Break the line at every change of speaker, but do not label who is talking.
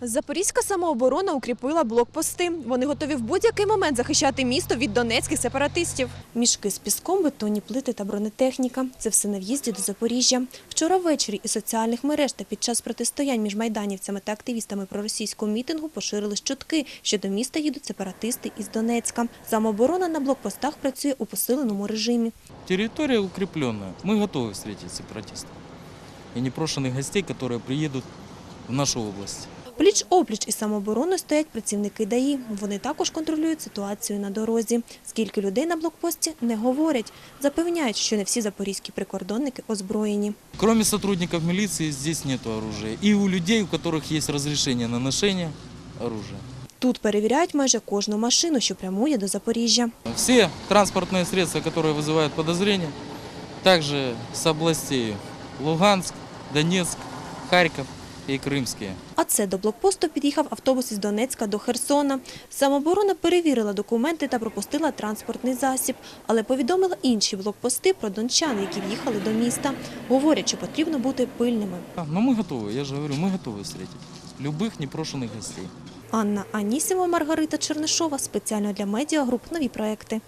Запорізька самооборона укріпила блокпости. Вони готові в будь-який момент захищати місто від донецьких сепаратистів. Мішки з піском, бетонні плити та бронетехніка – це все на в'їзді до Запоріжжя. Вчора ввечері із соціальних мереж та під час протистоянь між майданівцями та активістами проросійського мітингу поширили щотки, що до міста їдуть сепаратисти із Донецька. Самооборона на блокпостах працює у посиленому режимі.
Территория укрепленная. Мы готовы встретить сепаратистов и непрошенных гостей, которые приедут в нашу область.
Пліч-опліч із самообороною стоять працівники ДАІ. Вони також контролюють ситуацію на дорозі. Скільки людей на блокпості – не говорять. Запевняють, що не всі запорізькі прикордонники озброєні.
Кроме сотрудников милиции здесь нет оружия. И у людей, у которых есть разрешение на ношение оружия.
Тут перевіряють майже кожну машину, що прямує до Запоріжжя.
Все транспортные средства, которые вызывают подозрения, также с областей Луганск, Донецк, Харьков и Крымские.
А це до блокпосту під'їхав автобус із Донецька до Херсона. Самооборона перевірила документи та пропустила транспортний засіб, але повідомила інші блокпости про дончан, які в'їхали до міста. Говорять, що потрібно бути пильними.
А, Но мы готовы, я же говорю, мы готовы встретить любых непрошенных гостей.
Анна Анісімова, Маргарита Чернишова. Спеціально для медіагруп нові проекти.